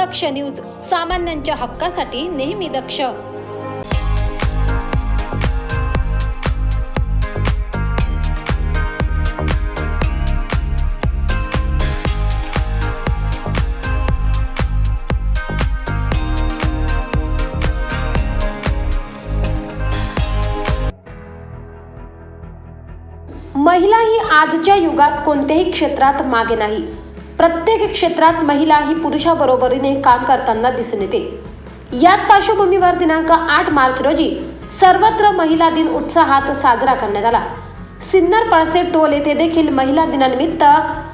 दक्ष news सामान्यांच्या हक्कासाठी नेहमी दक्ष. महिला ही आजच्या युगात कोणत्याही क्षेत्रात मागे नाही. प्रत्येक क्षेत्रात महिला ही पुरुषाबरोबरीने काम करताना दिसून येते. याच पार्श्वभूमीवर दिनांक आठ मार्च रोजी सर्वत्र महिला दिन उत्साहात साजरा करण्यात आला. सिन्नर पळसे टोल येथे देखील महिला दिनानिमित्त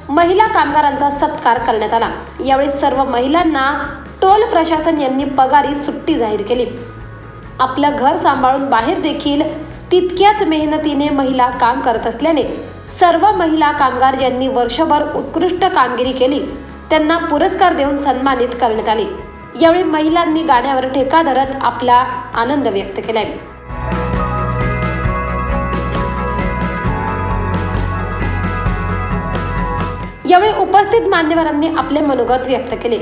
महिला कामगारांचा सत्कार करण्यात आला. यावेळी सर्व महिलांना टोल प्रशासन यांनी पगारी सुट्टी जाहीर केली. आपलं घर सांभाळून बाहेर देखील तितक्याच मेहनतीने महिला काम करत असल्याने सर्व महिला कामगार ज्यांनी वर्षभर उत्कृष्ट कामगिरी केली त्यांना पुरस्कार देऊन सन्मानित करण्यात आले. यावेळी महिलांनी गाण्यावर ठेका धरत आपला आनंद व्यक्त केलाय. यावेळी उपस्थित मान्यवरांनी आपले मनोगत व्यक्त केले.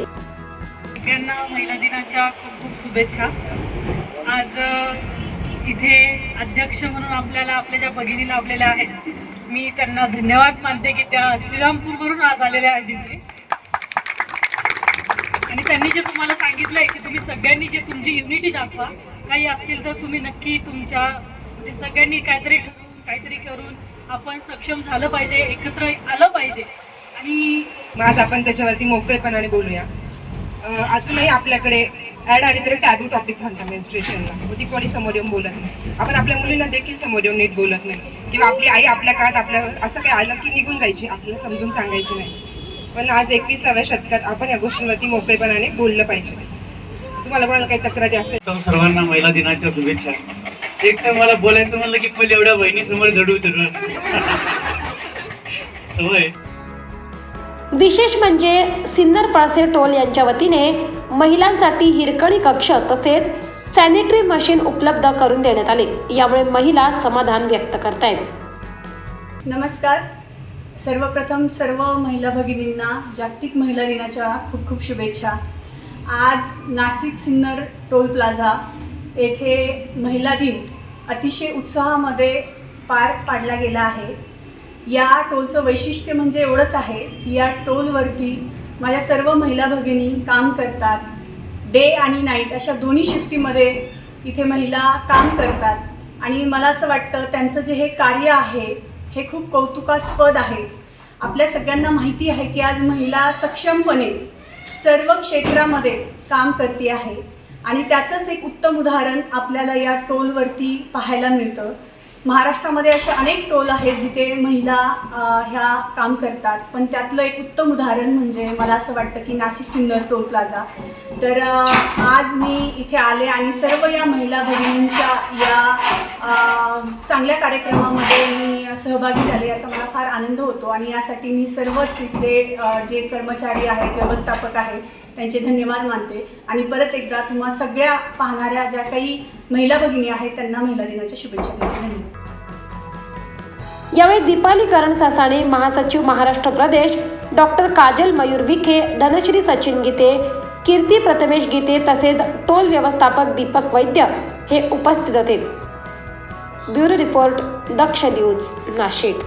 महिला दिनाच्या खूप खूप शुभेच्छा. आज इथे अध्यक्ष म्हणून आपल्याला आपल्या ज्या भगिनी लाभलेल्या आहेत मी त्यांना धन्यवाद मानते की त्या श्रीरामपूरवरून आज आलेल्या आहेत इथे. आणि त्यांनी जे तुम्हाला सांगितलंय की तुम्ही सगळ्यांनी जे तुमची युनिटी दाखवा काही असतील तर तुम्ही नक्की तुमच्या म्हणजे सगळ्यांनी काहीतरी ठरवून काहीतरी करून आपण सक्षम झालं पाहिजे एकत्र आलं पाहिजे. आणि आज आपण त्याच्यावरती मोकळेपणाने बोलूया. अजूनही आपल्याकडे ऍड आली तरी टॅबू टॉपिक म्हणतात मेन्स्ट्रुएशनला मग ती कोणी समोर येऊन बोलत नाही. आपण आपल्या मुलींना देखील समोर येऊन नीट बोलत नाही. किंवा आपली आई आपल्या काळात आपल्या असं काही आलं की निघून जायची. आपल्याला समजून सांगायची नाही. पण आज एकविसाव्या शतकात आपण या गोष्टींवरती मोकळेपणाने बोललं पाहिजे. तुम्हाला कोणाला काही तक्रारी असेल? सर्वांना महिला दिनाच्या शुभेच्छा. एक तर मला बोलायचं म्हणलं की पहिले एवढ्या बहिणीसमोर धडू धडू. सवय. विशेष म्हणजे सिन्नर पळसे टोल यांच्या वतीने महिलांसाठी हिरकणी कक्ष तसेच सॅनिटरी मशीन उपलब्ध करून देण्यात आले. यामुळे महिला समाधान व्यक्त करतायत. नमस्कार. सर्वप्रथम सर्व महिला भगिनींना जागतिक महिला दिनाच्या खूप खूप शुभेच्छा. आज नाशिक सिन्नर टोल प्लाझा येथे महिला दिन अतिशय उत्साहामध्ये पार पाडला गेला आहे. या टोलचं वैशिष्ट्य म्हणजे एवढंच आहे की या टोलवरती माझ्या सर्व महिला भगिनी काम करतात. डे आणि नाईट अशा दोन्ही शिफ्टीमध्ये इथे महिला काम करतात. आणि मला असं वाटतं त्यांचं जे हे कार्य आहे हे खूप कौतुकास्पद आहे. आपल्या सगळ्यांना माहिती आहे की आज महिला सक्षमपणे सर्व क्षेत्रामध्ये काम करते आहे. आणि त्याचंच एक उत्तम उदाहरण आपल्याला या टोलवरती पाहायला मिळतं. महाराष्ट्रामध्ये असे अनेक टोल आहेत जिथे महिला ह्या काम करतात. पण त्यातलं एक उत्तम उदाहरण म्हणजे मला असं वाटतं की नाशिक सिन्नर टोल प्लाझा. तर आज मी इथे आले आणि सर्व या महिला भगिनींच्या या चांगल्या कार्यक्रमामध्ये मी सहभागी झाले याचा मला फार आनंद होतो आणि यासाठी मी सर्वच इथले जे कर्मचारी आहेत व्यवस्थापक आहेत त्यांचे धन्यवाद मानते. आणि परत एकदा तुम्हा सगळ्या पाहणाऱ्या ज्या काही महिला भगिनी आहेत त्यांना महिला दिनाच्या शुभेच्छा देते. धन्यवाद. यावेळी दीपाली करण सासाणे महासचिव महाराष्ट्र प्रदेश डॉक्टर काजल मयूर विखे धनश्री सचिन गीते कीर्ती प्रथमेश गीते तसेच टोल व्यवस्थापक दीपक वैद्य हे उपस्थित होते. Bureau report Daksh news Nashik.